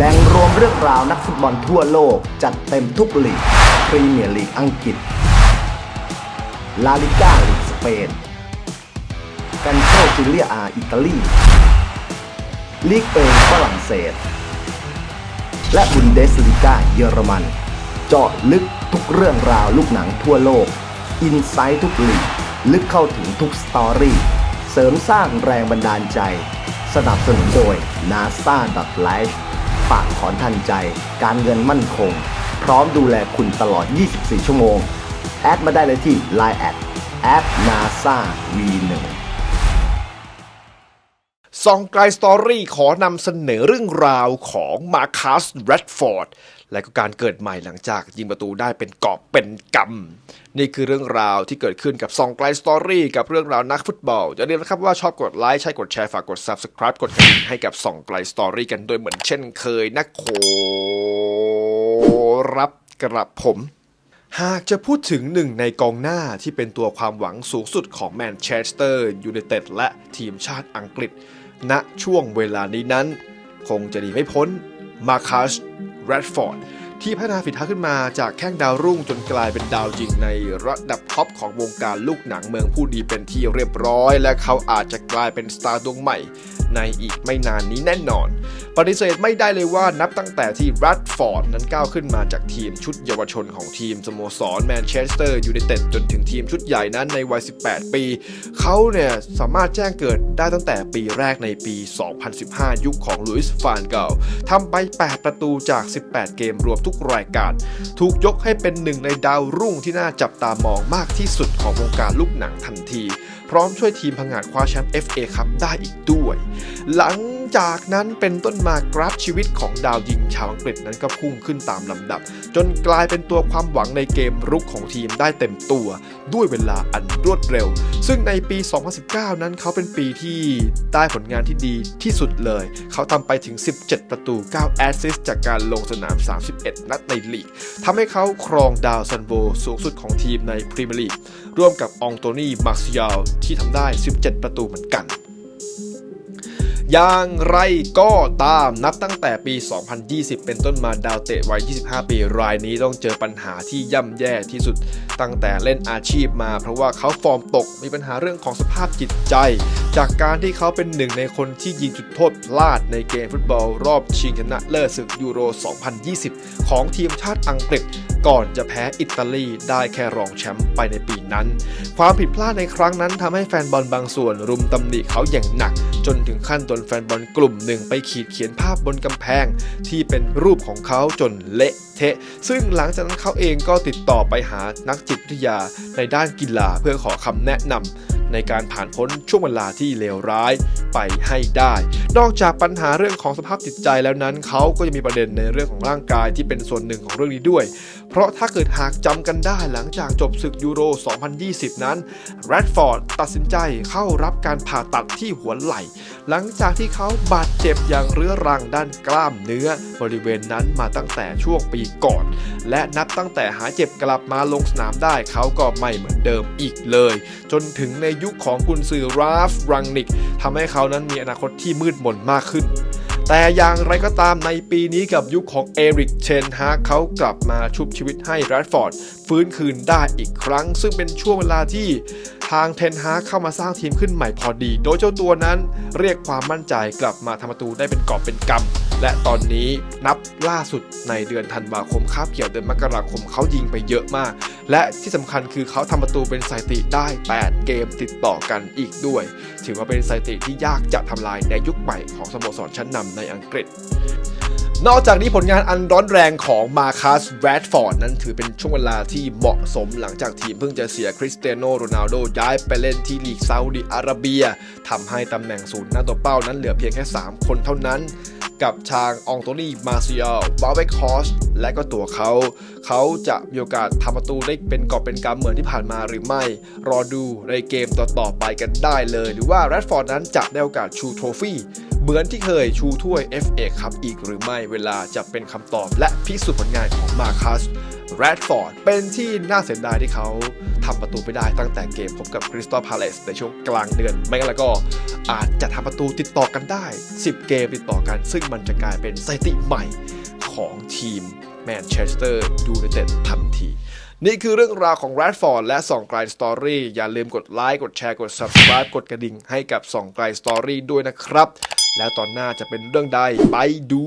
แหล่งรวมเรื่องราวนักฟุตบอลทั่วโลก จัดเต็มทุกลีกพรีเมียร์ลีกอังกฤษ ลาลิก้าลีกสเปน กันโชจิเลียอาอิตาลีลีกเองฝรั่งเศส และบุนเดสลิก้าเยอรมัน เจาะลึกทุกเรื่องราวลูกหนังทั่วโลก อินไซต์ทุกลีกลึกเข้าถึงทุกสตอรี่ เสริมสร้างแรงบันดาลใจ สนับสนุนโดย NASA Life ฝากถอนทันใจ การเงินมั่นคง พร้อมดูแลคุณตลอด 24 ชั่วโมง แอดมาได้เลยที่ Line แอดแอด NASA V1 องไกลสตอรี่ขอนำเสนอเรื่องราวของมาคัสแรดฟอร์ดและก็การเกิดใหม่หลังจากยิงประตูได้เป็นกอบเป็นกำ นี่คือเรื่องราวที่เกิดขึ้นกับซองไกลสตอรี่กับเรื่องราวนักฟุตบอลอย่าลืมนะครับว่าชอบกดไลค์ใช่กดแชร์ฝากกด Subscribe กดกระดิ่งให้กับซองไกลสตอรี่กันโดยเหมือนเช่นเคยนะโครับกระผมหากจะพูดถึงหนึ่งในกองหน้าที่เป็นตัวความหวังสูงสุดของแมนเชสเตอร์ยูไนเต็ดและทีมชาติอังกฤษ ณช่วงเวลานี้นั้น คงจะหนีไม่พ้นมาคัสแรดฟอร์ด ที่พัฒนาฝีเท้าขึ้นมาจากแข้งดาวรุ่งจนกลายเป็นดาวจริงในระดับท็อปของวงการลูกหนังเมืองผู้ดีเป็นที่เรียบร้อย และเขาอาจจะกลายเป็นสตาร์ดวงใหม่ ในอีกไม่นานนี้แน่นอน ปฏิเสธไม่ได้เลยว่านับตั้งแต่ที่แรดฟอร์ดนั้นก้าวขึ้นมาจากทีมชุดเยาวชนของทีมสโมสรแมนเชสเตอร์ยูไนเต็ดจนถึงทีมชุดใหญ่นั้นในวัย 18 ปี เขาเนี่ยสามารถแจ้งเกิดได้ตั้งแต่ปีแรกในปี 2015 ยุคของลุยส์ฟานเกลทำไป 8 ประตูจาก 18 เกมรวมทุกรายการ ถูกยกให้เป็นหนึ่งในดาวรุ่งที่น่าจับตามองมากที่สุดของวงการลูกหนังทันที พร้อมช่วยทีมพังงาดคว้าแชมป์ FA ครับได้อีกด้วย หลัง จากนั้นเป็นต้นมากราฟชีวิตของดาวยิงชาวอังกฤษนั้นก็พุ่งขึ้นตามลำดับ จนกลายเป็นตัวความหวังในเกมรุกของทีมได้เต็มตัว ด้วยเวลาอันรวดเร็ว ซึ่งในปี 2019 นั้นเขาเป็นปีที่ได้ผลงานที่ดีที่สุดเลย เขาทำไปถึง 17 ประตู 9 แอสซิสต์จากการลงสนาม 31 นัดในลีกทำให้เขาครองดาวซันโวสูงสุดของทีมในพรีเมียร์ลีกร่วมกับองโตนีมาร์ซิยาลที่ทำได้ 17 ประตูเหมือนกัน อย่างไรก็ตามนับตั้งแต่ปี 2020 เป็นต้นมาดาวเตะวัย 25 ปีรายนี้ต้องเจอปัญหาที่ย่ำแย่ที่สุดตั้งแต่เล่นอาชีพมา เพราะว่าเขาฟอร์มตกมีปัญหาเรื่องของสภาพจิตใจ จากการที่เขาเป็นหนึ่งในคนที่ยิงจุดโทษพลาดในเกมฟุตบอลรอบชิงชนะเลิศศึกยูโร 2020 ของทีมชาติอังกฤษก่อนจะแพ้อิตาลีได้แค่รองแชมป์ไปในปีนั้น ความผิดพลาดในครั้งนั้นทำให้แฟนบอลบางส่วนรุมตำหนิเขาอย่างหนัก จนถึงขั้นโดนแฟนบอลกลุ่มหนึ่งไปขีดเขียนภาพบนกำแพง ที่เป็นรูปของเขาจนเละเทะ ซึ่งหลังจากนั้นเขาเองก็ติดต่อไปหานักจิตวิทยาในด้านกีฬาเพื่อขอคำแนะนำในการผ่านพ้นช่วงเวลาที่เลวร้ายไปให้ได้ นอกจากปัญหาเรื่องของสภาพจิตใจแล้วนั้น เขาก็ยังมีประเด็นในเรื่องของร่างกายที่เป็นส่วนหนึ่งของเรื่องนี้ด้วย เพราะถ้าเกิดหากจำกันได้หลังจากจบศึกยูโร 2020 นั้นแรดฟอร์ดตัดสินใจเข้ารับการผ่าตัดที่หัวไหล่ หลังจากที่เขาบาดเจ็บอย่างเรื้อรังด้านกล้ามเนื้อบริเวณนั้นมาตั้งแต่ช่วงปีก่อน และนับตั้งแต่หายเจ็บกลับมาลงสนามได้เขาก็ไม่เหมือนเดิมอีกเลย จนถึงในยุคของกุนซือราฟรังนิกทำให้เขานั้นมีอนาคตที่มืดมนมากขึ้น แต่อย่างไรก็ตามในปีนี้กับยุคของเอริกเชนฮาเขากลับมาชุบชีวิตให้แรดฟอร์ดฟื้นคืนได้อีกครั้ง ซึ่งเป็นช่วงเวลาที่ทางเทนฮาเข้ามาสร้างทีมขึ้นใหม่พอดี โดยเจ้าตัวนั้นเรียกความมั่นใจกลับมาทำประตูได้เป็นกอบเป็นกำและตอนนี้นับล่าสุดในเดือนธันวาคมคาบเกี่ยวเดือนมกราคมเขายิงไปเยอะมาก และที่สำคัญคือเขาทำประตูเป็นสถิติได้ 8 เกมติดต่อกันอีกด้วย ถือว่าเป็นสถิติที่ยากจะทำลายในยุคใหม่ของสโมสรชั้นนำในอังกฤษ นอกจากนี้ผลงานอันร้อนแรงของมาคัสแรดฟอร์ดนั้นถือเป็นช่วงเวลาที่เหมาะสมหลังจากทีมเพิ่งจะเสียคริสเตียโนโรนัลโดย้ายไปเล่นที่ลีกซาอุดิอาระเบียทำให้ตำแหน่งศูนย์หน้าตัวเป้านั้นเหลือเพียงแค่ 3 คนเท่านั้นกับทางองโตนีมาซิอลบาเวคอสและก็ตัวเขา เขาจะมีโอกาสทำประตูได้เป็นกอบเป็นกำเหมือนที่ผ่านมาหรือไม่ รอดูในเกมต่อๆไปกันได้เลย หรือว่าแรดฟอร์ดนั้นจะได้โอกาสชูโทรฟี่ เหมือนที่เคยชูถ้วย FA ครับอีกหรือไม่เวลาจะเป็นคำตอบและพิสูจน์ผลงานของมาคัสแรดฟอร์ดเป็นที่น่าเสียดายที่เขาทำประตูไปได้ตั้งแต่เกมพบกับคริสตัลพาเลสในช่วงกลางเดือน ไม่งั้นแล้วก็อาจจะทำประตูติดต่อกันได้ 10 เกมติดต่อกัน ซึ่งมันจะกลายเป็นสถิติใหม่ของทีมแมนเชสเตอร์ยูไนเต็ดทันที นี่คือเรื่องราวของแรดฟอร์ดและส่องไกลสตอรี่อย่าลืมกดไลค์กดแชร์กด Subscribe กดกระดิ่งให้กับส่องไกลสตอรี่ด้วยนะครับ แล้วตอนหน้าจะเป็นเรื่องใดไปดู